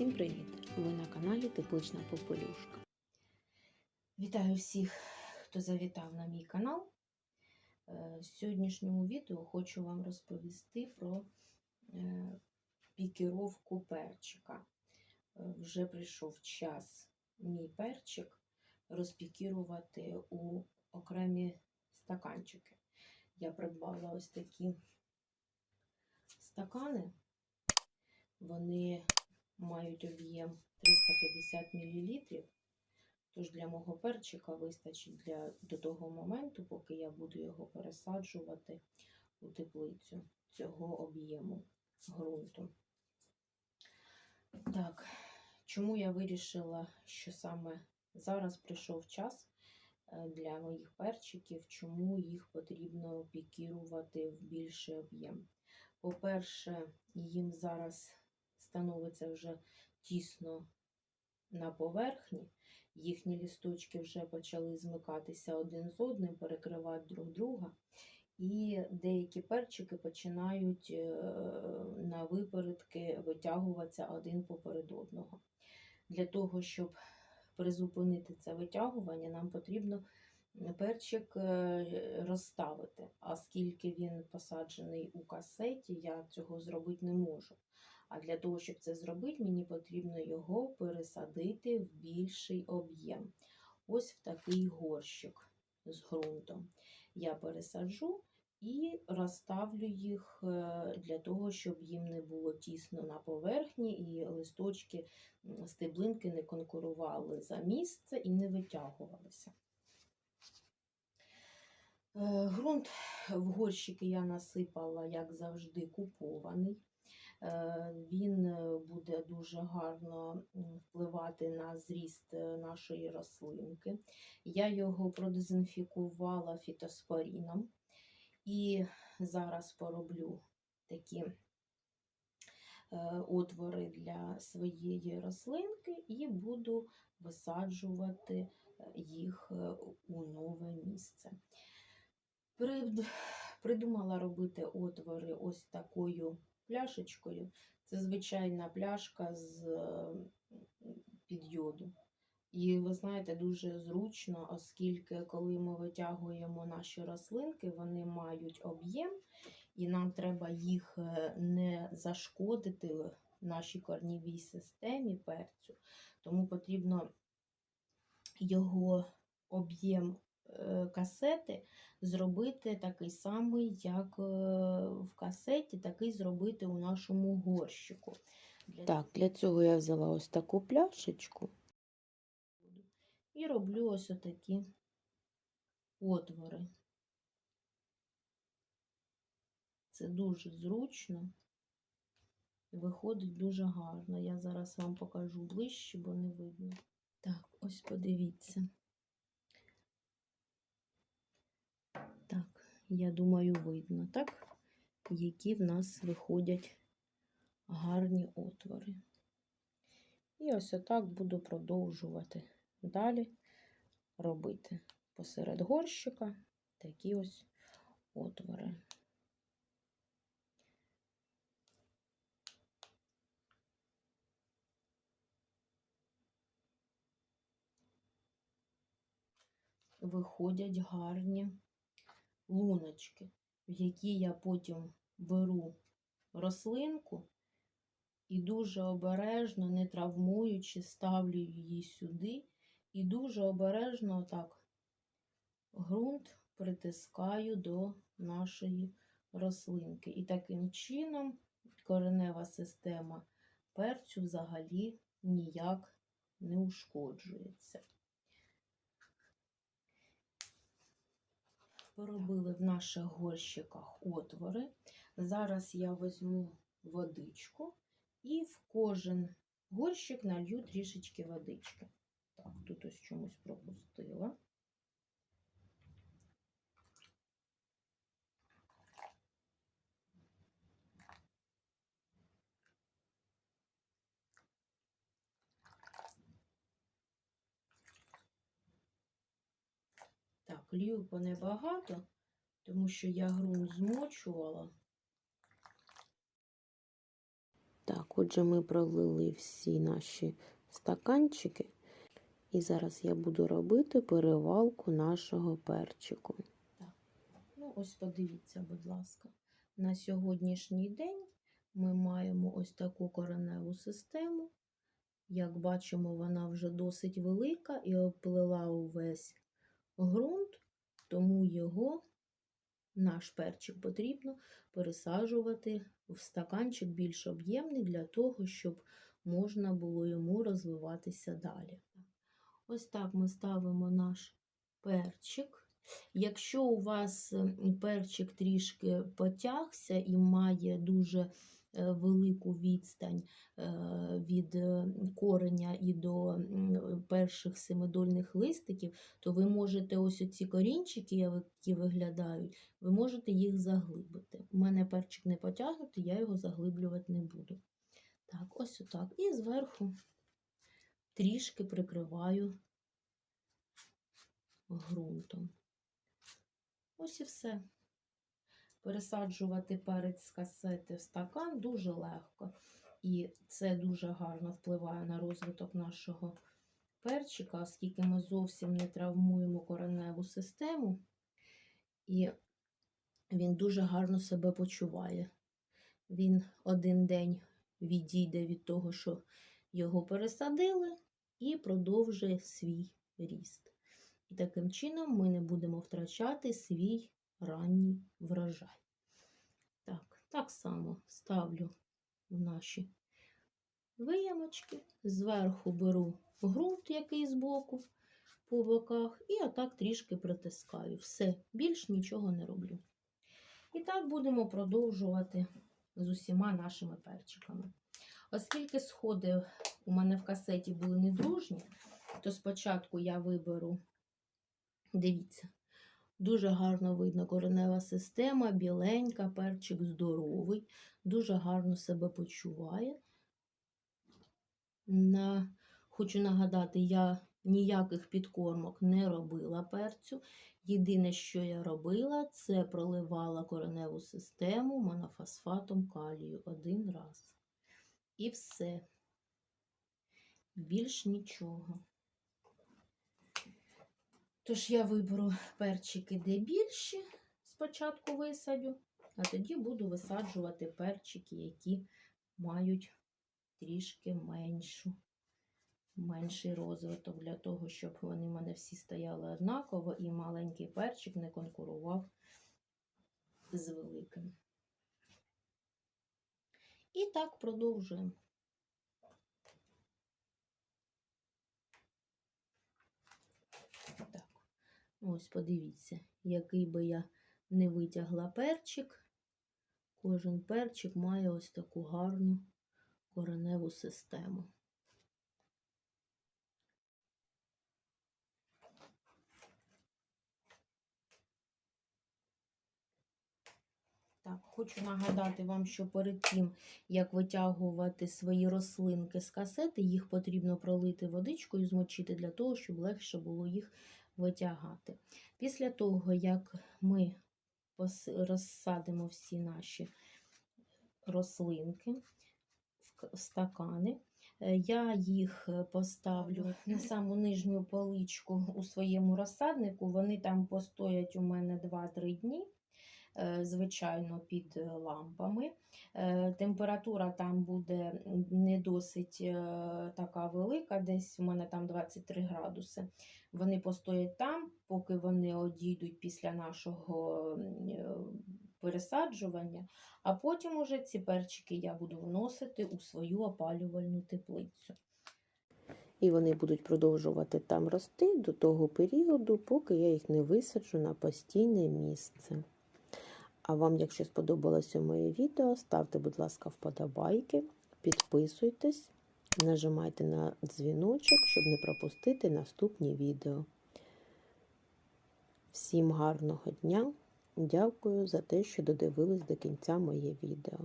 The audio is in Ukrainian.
Всім привіт! Ви на каналі Теплична Попелюшка. Вітаю всіх, хто завітав на мій канал. Е, В сьогоднішньому відео хочу вам розповісти про е, пікіровку перчика. Е, Вже прийшов час мій перчик розпікірувати у окремі стаканчики. Я придбала ось такі стакани. Вони мають об'єм 350 мл. Тож для мого перчика вистачить для, до того моменту, поки я буду його пересаджувати у теплицю цього об'єму ґрунту. Так, чому я вирішила, що саме зараз прийшов час е, для моїх перчиків, чому їх потрібно пікірувати в більший об'єм? По-перше, їм зараз становиться вже тісно на поверхні, їхні лісточки вже почали змикатися один з одним, перекривати друг друга, і деякі перчики починають е, на випередки витягуватися один поперед одного. Для того, щоб призупинити це витягування, нам потрібно перчик е, розставити. А оскільки він посаджений у касеті, я цього зробити не можу. А для того, щоб це зробити, мені потрібно його пересадити в більший об'єм. Ось в такий горщик з ґрунтом. Я пересаджу і розставлю їх е, для того, щоб їм не було тісно на поверхні, і листочки, стеблинки не конкурували за місце і не витягувалися. Е, Грунт в горщики я насипала, як завжди, купований. Е, Він е, буде дуже гарно впливати на зріст е, нашої рослинки. Я його продезінфікувала фітоспоріном. І зараз пороблю такі отвори для своєї рослинки і буду висаджувати їх у нове місце. Придумала робити отвори ось такою пляшечкою. Це звичайна пляшка з під йоду. І ви знаєте, дуже зручно, оскільки коли ми витягуємо наші рослинки, вони мають об'єм, і нам треба їх е, не зашкодити нашій корнівій системі перцю. Тому потрібно його об'єм касети зробити такий самий, як е, в касеті, такий зробити у нашому горщику. Так, для цього я взяла ось таку пляшечку і роблю ось отакі отвори. Це дуже зручно і виходить дуже гарно. Я зараз вам покажу ближче, бо не видно. Так, ось подивіться. Так, я думаю, видно, так? Які в нас виходять гарні отвори. І ось отак буду продовжувати далі робити посеред горщика такі ось отвори. Виходять гарні луночки, в які я потім беру рослинку і дуже обережно, не травмуючи, ставлю її сюди і дуже обережно так ґрунт притискаю до нашої рослинки. І таким чином коренева система перцю взагалі ніяк не ушкоджується. Поробили в наших горщиках отвори. Зараз я візьму водичку і в кожен горщик налью трішечки водички. Так, тут ось чомусь пропустила. Так, лью по небагато, тому що я ґрунт змочувала. Так, Так, отже, ми пролили всі наші стаканчики. І зараз я буду робити перевалку нашого перчику. Ну, ось подивіться, будь ласка. На сьогоднішній день ми маємо ось таку кореневу систему. Як бачимо, вона вже досить велика і оплила увесь ґрунт, тому його, наш перчик, потрібно пересаджувати в стаканчик більш об'ємний для того, щоб можна було йому розвиватися далі. Ось так ми ставимо наш перчик. Якщо у вас перчик трішки потягся і має дуже велику відстань е, від е, кореня і до перших семидольних листиків, то ви можете ось оці корінчики, які виглядають, ви можете їх заглибити. У мене перчик не потягнутий, я його заглиблювати не буду. Так, ось отак. І зверху трішки прикриваю ґрунтом. Ось і все. Пересаджувати перець з касети в стакан дуже легко. І це дуже гарно впливає на розвиток нашого перчика, оскільки ми зовсім не травмуємо кореневу систему, і він дуже гарно себе почуває. Він один день відійде від того, що його пересадили, і продовжує свій ріст. І таким чином ми не будемо втрачати свій ранній врожай. Так, так само ставлю в наші виямочки. Зверху беру ґрунт, який збоку, по боках, і отак трішки притискаю. Все, більш нічого не роблю. І так будемо продовжувати з усіма нашими перчиками. Оскільки сходи у мене в касеті були недружні, то спочатку я виберу Дивіться, дуже гарно видно коренева система, біленька, перчик здоровий, дуже гарно себе почуває. На... Хочу нагадати, я ніяких підкормок не робила перцю. Єдине, що я робила, це проливала кореневу систему монофосфатом калію один раз. І все. Більш нічого. Тож я виберу перчики де більші, спочатку висадю, а тоді буду висаджувати перчики, які мають трішки меншу, менший розвиток, для того, щоб вони в мене всі стояли однаково і маленький перчик не конкурував з великим. І так продовжуємо. Так. Ось подивіться, який би я не витягла перчик. Кожен перчик має ось таку гарну кореневу систему. Так, хочу нагадати вам, що перед тим, як витягувати свої рослинки з касети, їх потрібно пролити водичкою, змочити для того, щоб легше було їх витягати. Після того, як ми розсадимо всі наші рослинки в стакани, е, я їх е, поставлю на саму нижню поличку у своєму розсаднику. Вони там постоять у мене 2-3 дні. Е, Звичайно, під е, лампами. Е, Температура там буде не досить така велика, десь у мене там 23 градуси. Вони постоять там, поки вони одійдуть після нашого пересаджування, а потім уже ці перчики я буду вносити у свою опалювальну теплицю. І вони будуть продовжувати там рости до того періоду, поки я їх не висаджу на постійне місце. А вам, якщо сподобалося моє відео, ставте, будь ласка, вподобайки, підписуйтесь, нажимайте на дзвіночок, щоб не пропустити наступні відео. Всім гарного дня! Дякую за те, що додивились до кінця моє відео.